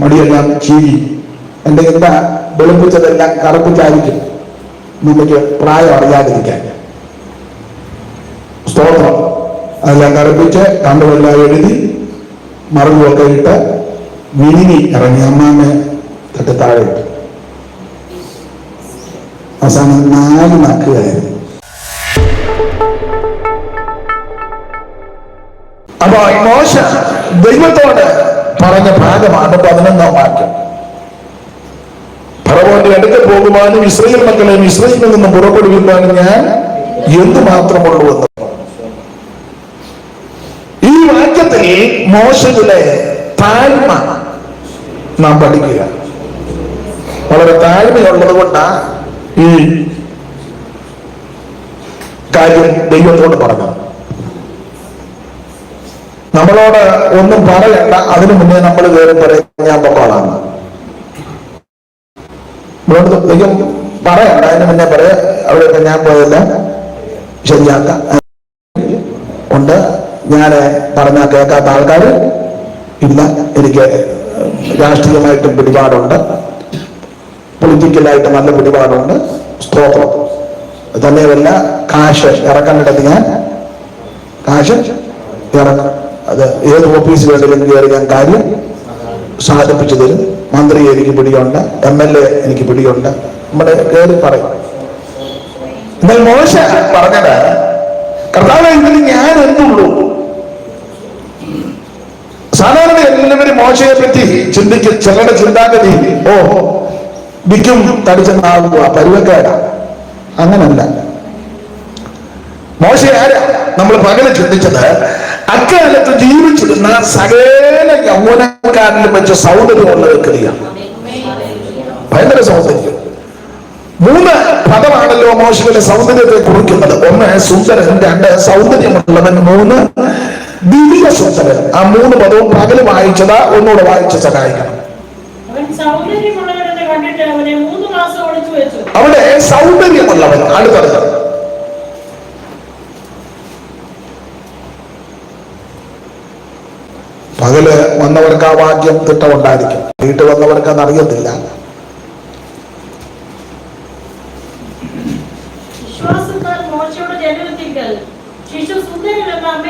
മടിയെല്ലാം ചീരി എന്റെ എന്താ വെളുപ്പിച്ചതെല്ലാം കറുപ്പിച്ചായിരിക്കും. നമുക്ക് പ്രായം അറിയാതിരിക്കാൻ. സ്തോത്രം. അതെല്ലാം കറുപ്പിച്ച് കണ്ടുമെല്ലാം എഴുതി മറുപടിയൊക്കെ ഇട്ട് വിരിഞ്ഞി ഇറങ്ങി. അമ്മാമ്മ തട്ടി താഴെ ഇട്ടു അവസാനം നാല് നക്കുകയായിരുന്നു അപ്പൊ മോശ ദൈവത്തോട് പറഞ്ഞ ഭാഗമാണ് പതിനൊന്നാം വാക്യം. ഫറവോന്റെ അടുത്ത് പോകുവാനും ഇസ്രയേൽ മക്കളെ ഇസ്രയേലിൽ നിന്ന് പുറപ്പെടുവിക്കുവാനും ഞാൻ എന്തു മാത്രമുള്ളൂ ഈ വാക്യത്തിൽ മോശത്തിലെ താഴ്മ നാം പഠിക്കുക. വളരെ താഴ്മയുള്ളത് കൊണ്ടാ ഈ കാര്യം ദൈവത്തോട് പറഞ്ഞത്. നമ്മളോട് ഒന്നും പറയണ്ട. അതിനു മുന്നേ നമ്മൾ കയറി പറയും ഞാൻ പൊക്കോളാന്ന് നമ്മളോട് പറയണ്ട. അതിന് മുന്നേ പറയാ. അവിടെ ഞാൻ പോയല്ല ശരിയാക്ക. ഉണ്ട്. ഞാൻ പറഞ്ഞാൽ കേൾക്കാത്ത ആൾക്കാർ ഇല്ല. എനിക്ക് രാഷ്ട്രീയമായിട്ടും പിടിപാടുണ്ട്. പൊളിറ്റിക്കലായിട്ട് നല്ല പിടിപാടുണ്ട്. സ്തോത്രം. തന്നെയല്ല കാശ് ഇറക്കാനിടത്ത് ഞാൻ കാശ് ഇറക്കും. അത് ഏത് ഓഫീസിൽ വേണമെങ്കിലും കയറി ഞാൻ കാര്യം സാധിപ്പിച്ചു തരും മന്ത്രി എനിക്ക് പിടിയുണ്ട് എം എൽ എ എനിക്ക് പിടിയുണ്ട്. നമ്മുടെ കയറി പറയും. എന്നാൽ മോശ. പറഞ്ഞത് കർത്താവ് ഇതിന് ഞാൻ എന്തുള്ളൂ സാധാരണ എല്ലാവരും മോശയെ പറ്റി ചിന്തിക്കും ചിലരുടെ ചിന്താഗതി ഓഹോ വിക്കും തടിച്ചെന്നാകുക പരുവക്കാരാ അങ്ങനല്ല. മോശ ആരാ? നമ്മൾ പകൽ ചിന്തിച്ചത് അക്കാലത്ത് ജീവിച്ചിരുന്ന സകല യൗവനക്കാരിലും വെച്ച സൗന്ദര്യമുള്ള വ്യക്തിയാണ് ഭയങ്കര സൗന്ദര്യം. മൂന്ന് പദമാണല്ലോ മോശയുടെ സൗന്ദര്യത്തെ കുറിക്കുന്നത്. ഒന്ന് സുന്ദരൻ രണ്ട് സൗന്ദര്യമുള്ളവൻ മൂന്ന് ദിവ്യ സുന്ദരൻ. ആ മൂന്ന് പദവും പകൽ വായിച്ചത് ഒന്നുകൂടെ വായിച്ച് സഹായിക്കണം. അവിടെ സൗന്ദര്യമുള്ളവൻ. അടുത്തത്. പകൽ വന്നവർക്ക് ആ വാക്യം തിട്ടമുണ്ടായിരിക്കും. വീട്ടിൽ വന്നവർക്ക് അതറിയത്തില്ല.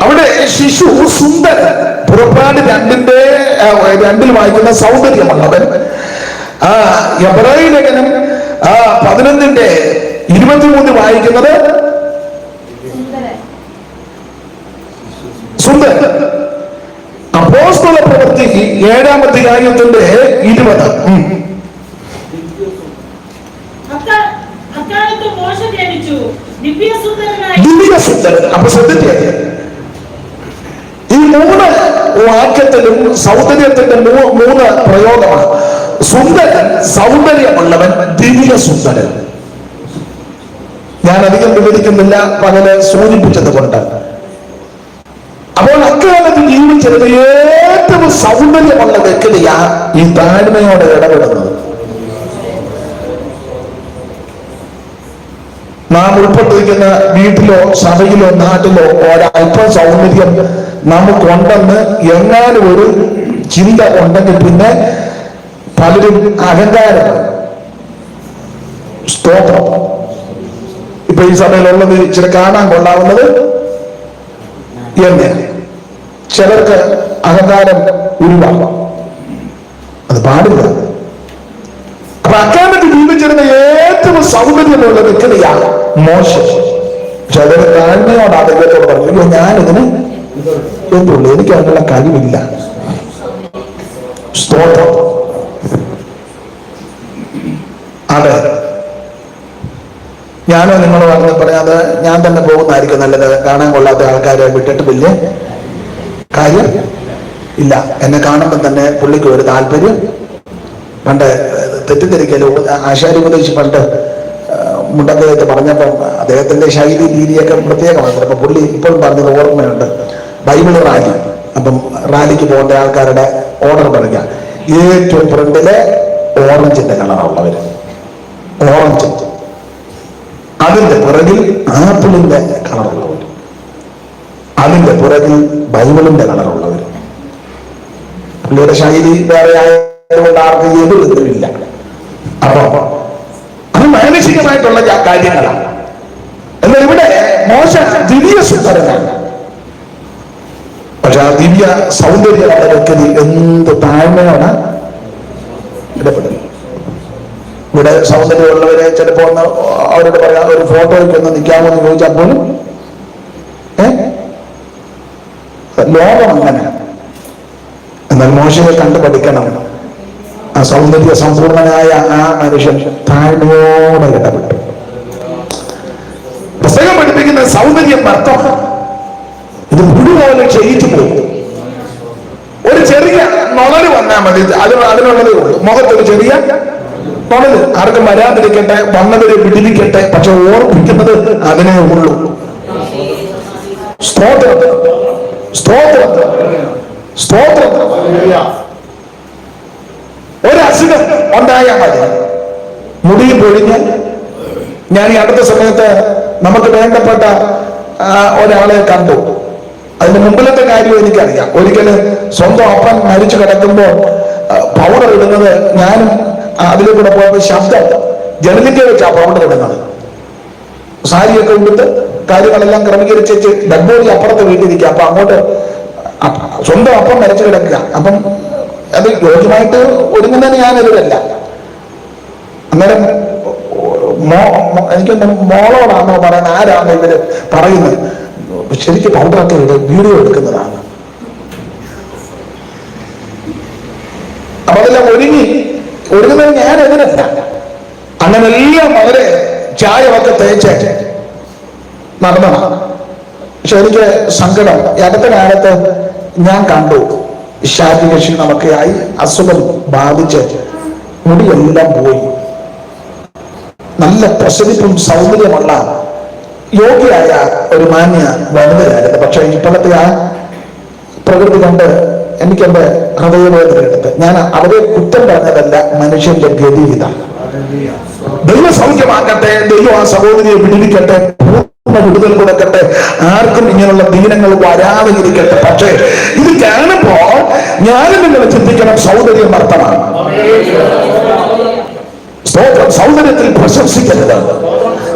അവിടെ ശിശു സുന്ദരൻ. പുറപ്പാട് രണ്ടിന്റെ രണ്ടിൽ വായിക്കുന്ന സൗന്ദര്യമുള്ളവൻ ആ എബ്രായ ലേഖനം ആ പതിനൊന്നിന്റെ ഇരുപത്തിമൂന്ന് വായിക്കുന്നത് സുന്ദരൻ. ഏഴാമത്തെ കാര്യത്തിന്റെ ഇരുപത്. ഉം. അക്കാ- മോശ ജനിച്ചു ദിവ്യസുന്ദരനായി. ദിവ്യ സുന്ദരൻ അപ്പൊ ശ്രദ്ധിക്കുക ഈ മൂന്ന് വാക്യത്തിലും സൗന്ദര്യത്തിന്റെ മൂ- മൂന്ന് പ്രയോഗമാണ്. സുന്ദരൻ സൗന്ദര്യമുള്ളവൻ ദിവ്യ സുന്ദരൻ ഞാൻ അധികം വിവരിക്കുന്നില്ല പകൽ സൂചിപ്പിച്ചത് കൊണ്ട് അപ്പോൾ അക്കാലത്ത് ജീവിച്ചിരുന്ന ഏറ്റവും സൗന്ദര്യമുള്ള വ്യക്തിയാ ഈ താഴ്മയോടെ ഇടപെടുന്നത്. നാം ഉൾപ്പെട്ടിരിക്കുന്ന വീട്ടിലോ സഭയിലോ നാട്ടിലോ ഒരല്പം സൗന്ദര്യം നമുക്കുണ്ടെന്ന് എങ്ങാനും ഒരു ചിന്ത ഉണ്ടെങ്കിൽ പിന്നെ പലരും അഹങ്കാരം സ്തോത്രം. ഇപ്പൊ ഈ സഭയിലുള്ളത് ഇച്ചിരി കാണാൻ കൊള്ളാവുന്നത് എന്നെ ചിലർക്ക് അഹങ്കാരം ഉരുവാകാം അത് പാടില്ല. അപ്പൊ അക്കാലത്ത് ജീവിച്ചിരുന്ന ഏറ്റവും സൗകര്യമുള്ള വ്യക്തിയാണ് മോശം. പക്ഷെ അതൊരു താഴ്മയോട് ആ പറഞ്ഞു ഞാനിതിന് എന്തുള്ളൂ എനിക്ക് അതിനുള്ള കഴിവില്ല. സ്തോത്രം. അതെ. ഞാനോ നിങ്ങൾ പറഞ്ഞ് പറയാതെ ഞാൻ തന്നെ പോകുന്നതായിരിക്കും നല്ലത്. കാണാൻ കൊള്ളാത്ത ആൾക്കാരെ വിട്ടിട്ട് വലിയ കാര്യം ഇല്ല. എന്നെ കാണുമ്പോൾ തന്നെ പുള്ളിക്ക് ഒരു താല്പര്യം. പണ്ട് തെറ്റിദ്ധരിക്കൽ ആശാരി ഉപദേശിച്ച് പണ്ട് മുണ്ടദ്ദേഹത്തെ പറഞ്ഞപ്പം അദ്ദേഹത്തിന്റെ ശൈലി രീതിയൊക്കെ പ്രത്യേകമാണ്. അപ്പൊ പുള്ളി ഇപ്പോഴും പറഞ്ഞത് ഓർമ്മയുണ്ട്. Bible rally. അപ്പം റാലിക്ക് പോകേണ്ട ആൾക്കാരുടെ ഓർഡർ പറയുക. ഏറ്റവും ഫ്രണ്ടിലെ ഓറഞ്ചിന്റെ കളറുള്ളവര് ഓറഞ്ച്. അതിന്റെ പുറകിൽ ആപ്പിളിന്റെ കളറുള്ളവർ അതിന്റെ പിറകിൽ ബൈബിളിന്റെ കളറുള്ളവർ പുള്ളിയുടെ ശൈലി വേറെ ആയതുകൊണ്ട് ആർക്ക് ഏത് എതിർത്തില്ല അപ്പൊ അത് മാനസികമായിട്ടുള്ള കാര്യങ്ങളാണ്. എന്നാൽ ഇവിടെ മോശ ദിവ്യ സുന്ദരനാണ് പക്ഷെ ആ ദിവ്യ സൗന്ദര്യ വ്യക്തി എന്ത് താഴ്മയാണ് ഇടപെടുന്നത് ഇവിടെ സൗന്ദര്യമുള്ളവരെ ചിലപ്പോ ഒന്ന് അവരോട് പറയാം ഒരു ഫോട്ടോയ്ക്ക് ഒന്ന് നിൽക്കാമോ? എന്ന് ചോദിച്ചാൽ പോലും ഏ? ലോകം അങ്ങനെ. എന്നാൽ മോശയെ കണ്ടു പഠിക്കണം. ആ സൗന്ദര്യ സമ്പൂർണനായ ആ മനുഷ്യൻ താഴ്മയോടെ ഇടപെട്ടു. പ്രസംഗം പഠിപ്പിക്കുന്ന സൗന്ദര്യം അർത്ഥമാണ് ഇത് മുഴുവൻ ക്ഷയിച്ചു പോകും. ഒരു ചെറിയ മുളര് വന്നാൽ മതി. അത് അതിനുള്ളതേ ഉള്ളൂ. മുഖത്തൊരു ചെറിയ നുണൽ ആർക്കും വരാതിരിക്കട്ടെ വന്നവരെ പിടിപ്പിക്കട്ടെ പക്ഷെ ഓർപ്പിക്കുന്നത് അതിനേ ഉള്ളൂ. സ്തോത്രം. സ്തോത്രം. സ്തോത്രം. ഒരു അസുഖം ഉണ്ടായാൽ മതി. മുടി പൊഴിഞ്ഞ്. ഞാൻ ഈ അടുത്ത സമയത്ത് നമുക്ക് വേണ്ടപ്പെട്ട ഒരാളെ കണ്ടു. അതിന് മുമ്പിലത്തെ കാര്യം എനിക്കറിയാം. ഒരിക്കൽ സ്വന്തം അപ്പൻ മരിച്ചു കിടക്കുമ്പോൾ പൗഡർ ഇടുന്നത് ഞാനും അതിൽ കൂടെ പോയപ്പോൾ ശബ്ദം ജനലിന്റെ വെച്ചാ പൗഡർ ഇടുന്നത്. സാരിയൊക്കെ ഉടുത്ത് കാര്യങ്ങളെല്ലാം ക്രമീകരിച്ച് ഡെഡ് അപ്പുറത്തെ വീട്ടിരിക്കുക അപ്പൊ അങ്ങോട്ട് സ്വന്തം അപ്പം മരിച്ചു കിടക്കുക. അപ്പം അത് യോഗ്യമായിട്ട് ഒരുങ്ങുന്നതിന് ഞാൻ എതിരല്ല അന്നേരം എനിക്ക് മോളോടാണോ പറയുന്നത് ആരാണോ ഇവർ പറയുന്നത്? ശരിക്കും പൗഡറൊക്കെ ഇട്ട് വീഡിയോ എടുക്കുന്നതാണ്. അപ്പൊ അതെല്ലാം ഒരുങ്ങി. ഒരുങ്ങുന്നത് ഞാൻ എതിരല്ല. അങ്ങനെ എല്ലാം അവരെ ചായമൊക്കെ തേച്ച് നടന്നതാണ് പക്ഷെ എനിക്ക് സങ്കടം. അടുത്ത കാലത്ത് ഞാൻ കണ്ടു. ശാരീരിക ക്ഷീണമൊക്കെ ആയി അസുഖം ബാധിച്ച് മുടിയെല്ലാം പോയി. നല്ല പ്രസരിപ്പും സൗന്ദര്യമുള്ള യോഗ്യയായ ഒരു മാന്യ വനിതയായിരുന്നു. പക്ഷെ ഇപ്പോഴത്തെ ആ പ്രകൃതി കണ്ട് എനിക്ക് എന്റെ ഹൃദയവേദന എടുത്ത്. ഞാൻ അവരെ കുറ്റം പറഞ്ഞതല്ല മനുഷ്യന്റെ ഗതി ഇതാണ് ദൈവ സൗഖ്യമാക്കട്ടെ ദൈവം ആ സഹോദരിയെ വിടുവിക്കട്ടെ. വിടുതൽ കൊടുക്കട്ടെ. ആർക്കും ഇങ്ങനെയുള്ള ദീനങ്ങൾ വരാതെ ഇരിക്കട്ടെ പക്ഷേ ഇത് കാണുമ്പോ ഞാനും നിങ്ങൾ ചിന്തിക്കണം സൗന്ദര്യം അർത്ഥമാണ് സൗന്ദര്യത്തിൽ പ്രശംസിക്കരുത്.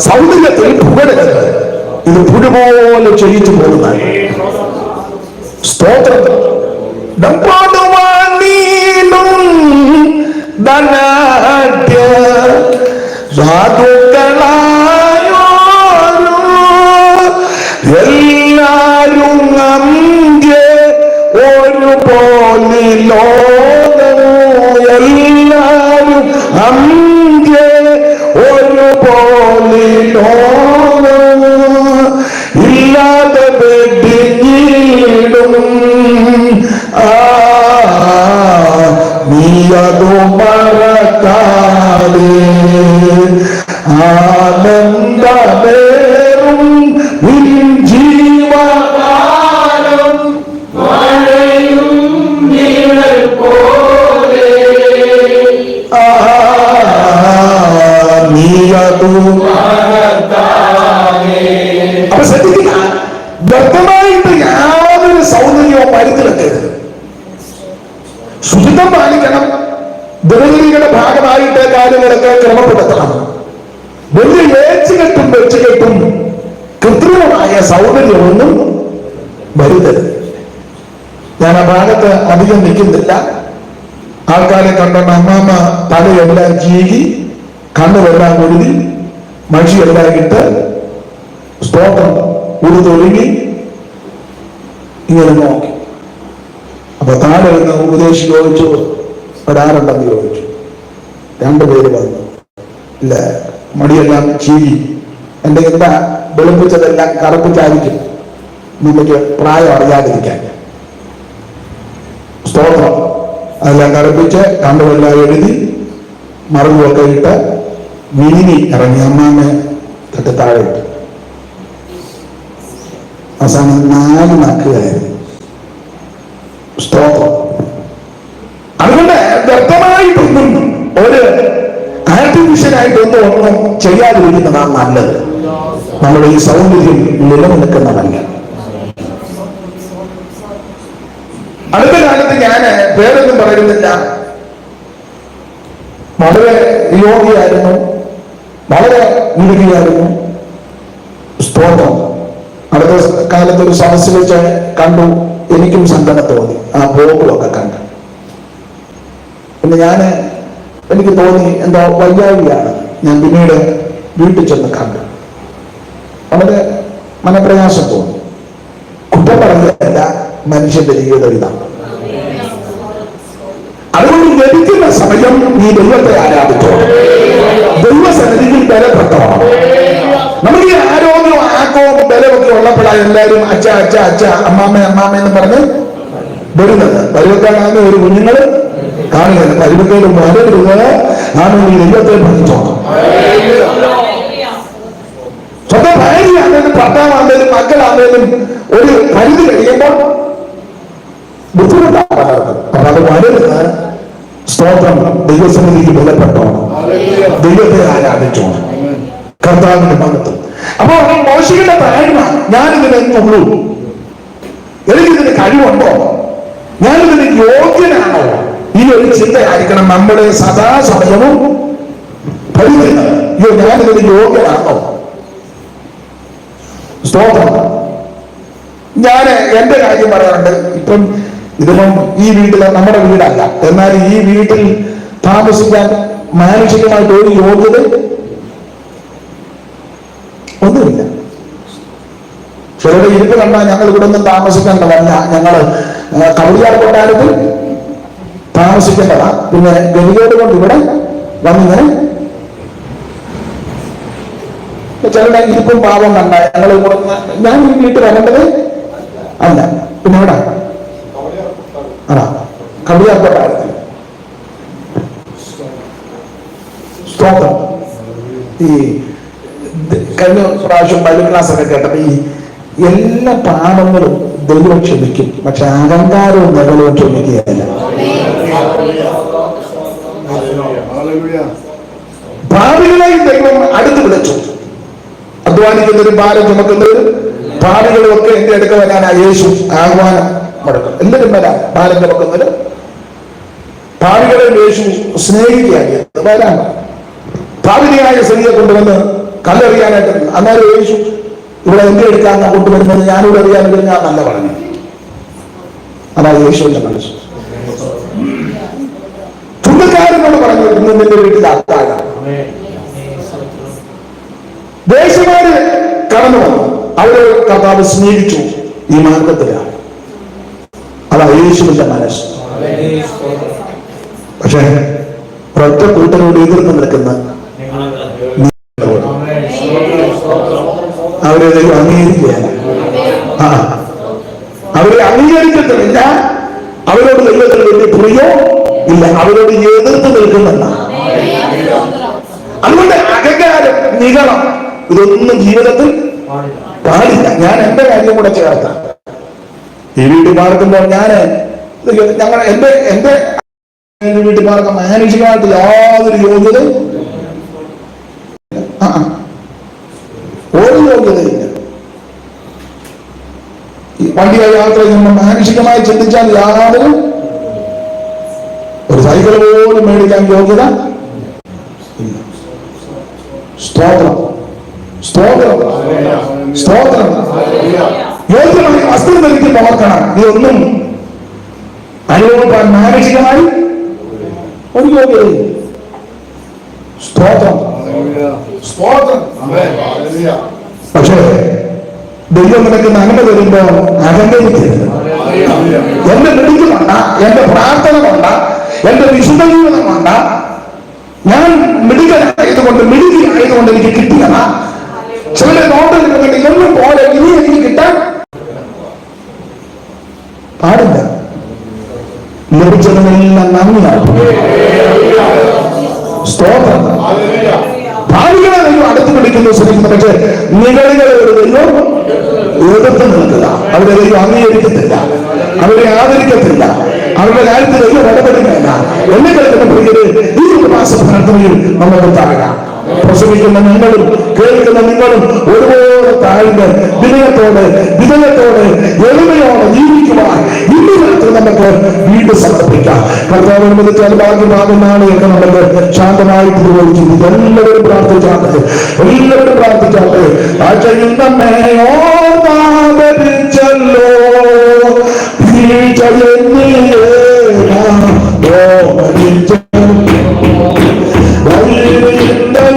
സൗന്ദര്യത്തിൽ പുകഴരുത്. ഇത് പുഴുപോലെ ചെയ്യിച്ചു പോകുന്നതാണ് സ്തോത്രം. ഭാഗമായിട്ട് കാര്യങ്ങളൊക്കെ ക്രമപ്പെടുത്തണം വലിയ ഏച്ചുകെട്ടും വെച്ചുകെട്ടും കൃത്രിമമായ സൗകര്യമൊന്നും വരുത് ഞാൻ ആ ഭാഗത്ത് അധികം നിൽക്കുന്നില്ല. ആൾക്കാരെ കണ്ട അമ്മാമ്മ തലയെല്ലാം ചീകി കണ്ണുമെല്ലാം കൊഴുതി മഷിയെല്ലാം ഇട്ട് സ്തോത്രം ഉരുതൊഴുകി ഇങ്ങനെ നോക്കി. അപ്പൊ താഴെ ഉപദേശി ചോദിച്ചു. ഒരാളുണ്ടെന്ന് ചോദിച്ചു. രണ്ടുപേര് വന്നു. ഇല്ല? മടിയെല്ലാം ചീരി എന്റെ എന്താ വെളുപ്പിച്ചതെല്ലാം കറുപ്പിച്ചായിരിക്കും നിങ്ങൾക്ക് പ്രായം അറിയാതിരിക്കാൻ. സ്തോത്രം. അതെല്ലാം കറുപ്പിച്ച് കണ്ടുമെല്ലാം എഴുതി മറുപൊക്കെ ഇട്ട് വിരിഞ്ഞി ഇറങ്ങി. അമ്മാമ്മ തട്ടി താഴെ ഇട്ടു. അവസാനം നാല് നക്കുകയായിരുന്നു ചെയ്യാതിരിക്കുന്നതാണ് നല്ലത്. നമ്മുടെ ഈ സൗന്ദര്യം നിലനിൽക്കുന്നതല്ല. അടുത്ത കാലത്ത് ഞാൻ പേരൊന്നും പറയുന്നില്ല. വളരെ യോഗിയായിരുന്നു വളരെ മിടുക്കിയായിരുന്നു. സ്തോത്രം. അടുത്ത കാലത്ത് ഒരു സമസ്യ വെച്ച് കണ്ടു. എനിക്കും സങ്കടം തോന്നി. ആ ബോബുമൊക്കെ കണ്ട്. പിന്നെ ഞാൻ എനിക്ക് തോന്നി എന്തോ വയ്യാഴിയാണ് ഞാൻ പിന്നീട് വീട്ടിൽ ചെന്ന് കണ്ടു. വളരെ മനപ്രയാസം തോന്നി. കുറ്റം പറഞ്ഞതല്ല മനുഷ്യന്റെ ജീവിതം ഇതാണ്. അതുകൊണ്ട് ലഭിക്കുന്ന സമയം നീ ദൈവത്തെ ആരാധിച്ചോ. ദൈവസന്നിധിയിൽ ബലപ്പെട്ടോണം നമുക്ക് ഈ ആരോഗ്യവും ആക്കവും ബലമൊക്കെ ഉള്ളപ്പോഴാണ് എല്ലാവരും അച്ഛ അച്ഛ അച്ഛ അമ്മാമ്മ അമ്മാമ്മ എന്ന് പറഞ്ഞ് വരുന്നത്. പരുവക്കാരാണ് ഒരു കുഞ്ഞുങ്ങൾ കാണുന്നത് പരുവക്കേട് വരുന്നത് നാം ഈ ദൈവത്തെ ഭരിച്ചോണം സ്വന്തം ഭാര്യയാണേലും ഭർത്താവാണേലും മക്കളാണേലും ഒരു പരിധി കഴിയുമ്പോൾ ബുദ്ധിമുട്ടാണ് പലർക്കും. അപ്പൊ അത് വരരുത് സ്തോത്രം ദൈവസന്നിധിക്ക് ബലപ്പെട്ടോണം ദൈവത്തെ ആരാധിച്ചോണം കർത്താവിന്റെ മഹത്വം. അപ്പോ മോശിയുടെ താഴ്മ ഞാനിതിന് എന്തുള്ളൂ എനിക്കിതിന് കഴിവുണ്ടോ? ഞാനിതിന് യോഗ്യനാണോ? ഈ ഒരു ചിന്തയായിരിക്കണം നമ്മുടെ സദാസമയവും പരിഗണന അയ്യോ ഞാനിതിന് യോഗ്യനാണോ? സ്തോത്രം. ഞാൻ എന്റെ കാര്യം പറയാറുണ്ട്. ഇപ്പം ഇതിപ്പം ഈ വീട്ടിലെ നമ്മുടെ വീടല്ല. എന്നാൽ ഈ വീട്ടിൽ താമസിക്കാൻ മാനുഷികമായിട്ട് ഒരു യോഗ്യത ഒന്നുമില്ല. ചിലരുടെ ഇരിപ്പ് കണ്ടാൽ ഞങ്ങൾ ഇവിടെ ഒന്നും താമസിക്കേണ്ടതല്ല. ഞങ്ങൾ കവിയാർ കൊട്ടാരത്തിൽ താമസിക്കേണ്ടതാ. പിന്നെ ഗതികേട് കൊണ്ട് ഇവിടെ വന്നിങ്ങനെ ചിലരുടെ ഇരിപ്പും പാവം കണ്ട ഞങ്ങൾ ഞാൻ ഈ വീട്ടിൽ വരേണ്ടത് അല്ല. പിന്നെ എവിടെ? ആ കവിയാർപ്പെട്ട കൊട്ടാരത്തിൽ സ്തോത്രം. ഈ കഴിഞ്ഞ പ്രാവശ്യം ബൈബിൾ ക്ലാസ് ഒക്കെ കേട്ടപ്പോ ഈ എല്ലാ പാപങ്ങളും ദൈവം ക്ഷമിക്കും. പക്ഷെ അഹങ്കാരവും ദൈവം ക്ഷമിക്കുകയല്ല. ഭാവികളെയും ദൈവം അടുത്ത് വിളിച്ചു. അധ്വാനിക്കുന്നവരും ഭാരം ചുമക്കുന്നവരും ഭാവികളും ഒക്കെ എന്റെ അടുക്ക വരാനാ യേശു ആഹ്വാനം മുടക്കും. എന്തിനും വരാം? ഭാരം ചുമക്കുന്നവരും ഭാവികളെ യേശു സ്നേഹിക്കുകയാണ് വരാൻ ഭാവിനിയായ സ്ത്രീയെ കൊണ്ടുവന്ന് കല്ലെറിയാനായിട്ട് അന്നേരം യേശു ഇവിടെ എന്റെ എടുക്കാൻ കൊണ്ടുവരുന്നത്? ഞാനിവിടെ അറിയാമെങ്കിൽ ഞാൻ നല്ല പറഞ്ഞു. അതാ യേശുവിന്റെ മനസ്സ്. പറഞ്ഞു ഇന്ന് നിന്റെ വീട്ടിൽ അത്താഴം അവരെ കർത്താവ് സ്നേഹിച്ചു ഈ മാർഗത്തിലാണ്. അതാ യേശുവിന്റെ മനസ്സ്. പക്ഷേ ഒറ്റ കൂട്ടരോട് എതിർത്ത് നിൽക്കുന്ന അവരെ ദൈവം അംഗീകരിക്കുകയല്ല ആ അവരെ അംഗീകരിക്കത്തില്ല. അവരോട് ദൈവത്തിന് വലിയ പ്രിയോ ഇല്ല. അവരോട് എതിർത്ത് നിൽക്കുന്നുണ്ട അതുകൊണ്ട് അഹങ്കാരം നികളം ഇതൊന്നും ജീവിതത്തിൽ പാടില്ല ഞാൻ എന്റെ കാര്യം കൂടെ ചേർത്ത ഈ വീട്ടിൽ പാർക്കുമ്പോൾ ഞാൻ ഞങ്ങൾ എന്റെ എന്റെ വീട്ടിൽ പാർക്കാൻ മാനുഷികമായിട്ട് യാതൊരു യോഗ്യതയും ആ. ഒരു യോഗ്യതയില്ല ഈ വണ്ടിയെ യാത്ര ചെയ്യുമ്പോൾ മാനുഷികമായി ചിന്തിച്ചാൽ യാതൊരു ഒരു സൈക്കിൾ പോലും മേടിക്കാൻ യോഗ്യത സ്തോത്രം. സ്തോത്രം. സ്തോത്രം. യോഗ്യമായി വസ്ത്രം ധരിക്കുമ്പോൾ ഓർക്കണം ഇതൊന്നും അനുഭവപ്പാൻ മാനസികമായി ഒരു യോഗ്യത സ്തോത്രം. സ്തോത്രം. പക്ഷേ ദൈവം നിനക്ക് നന്മ തരുമ്പോ അഹങ്കരിക്കരുത് എന്റെ മെഡിക്കൽ വേണ്ട എന്റെ പ്രാർത്ഥന കൊണ്ട എന്റെ വിശുദ്ധ ജീവിതം കൊണ്ട ഞാൻ മെഡിക്കൽ ആയതുകൊണ്ട് മെഡിക്കൽ ആയതുകൊണ്ട് എനിക്ക് കിട്ടിയതാ ചിലരെ നോട്ട് നിൽക്കുന്നുണ്ട് ഇതൊന്നും പോലെ ഇനി എനിക്ക് കിട്ടാൻ പാടില്ല. ലഭിച്ചതിനെല്ലാം നന്ദിയാണ് സ്തോത്രം. ഭാവികളെ നിങ്ങൾ അടുത്ത് പിടിക്കുന്നു ശ്രമിക്കുന്നു പക്ഷേ നികളികളെ ഒരു ദൈവം എതിർത്ത് നിൽക്കുക അവരെ ദൈവം അംഗീകരിക്കത്തില്ല. അവരെ ആദരിക്കത്തില്ല. അവരുടെ കാര്യത്തിൽ ദൈവം ഇടപെടുകയല്ല. എന്നെ കേൾക്കുന്ന പ്രിയര് ഈ മാസ പ്രാർത്ഥനയിൽ നമ്മൾ താഴാം പ്രസവിക്കുന്ന നിങ്ങളും കേൾക്കുന്ന നിങ്ങളും ഒരുപോലെ താഴ്ന്ന് വിനയത്തോടെ വിനയത്തോടെ എളിമയോടെ ജീവിക്കുവാൻ ഇന്ന് നമുക്ക് വീണ്ടും സമർപ്പിക്കാം. കർത്താവ് അനുവദിച്ചാൽ ഭാഗ്യമാകുന്നതാണ് എന്ന് നമുക്ക് ശാന്തമായിട്ട് ഇതുപോലെ ചിന്തിക്കാം എല്ലാവരും പ്രാർത്ഥിച്ചാട്ടെ എല്ലാവരും പ്രാർത്ഥിച്ചാട്ടെ. ആഴ്ചയിൽ നമ്മെ എന്നിലേ നാം ഓർമ്മരിച്ച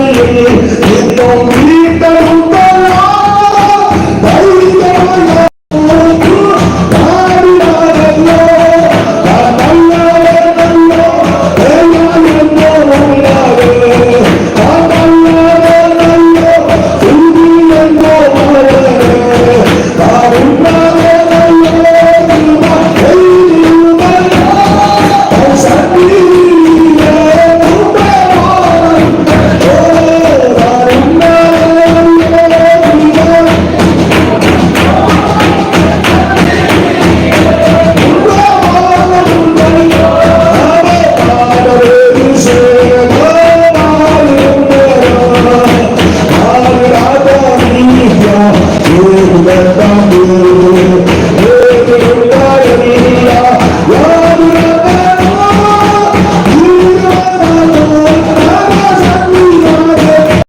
Don't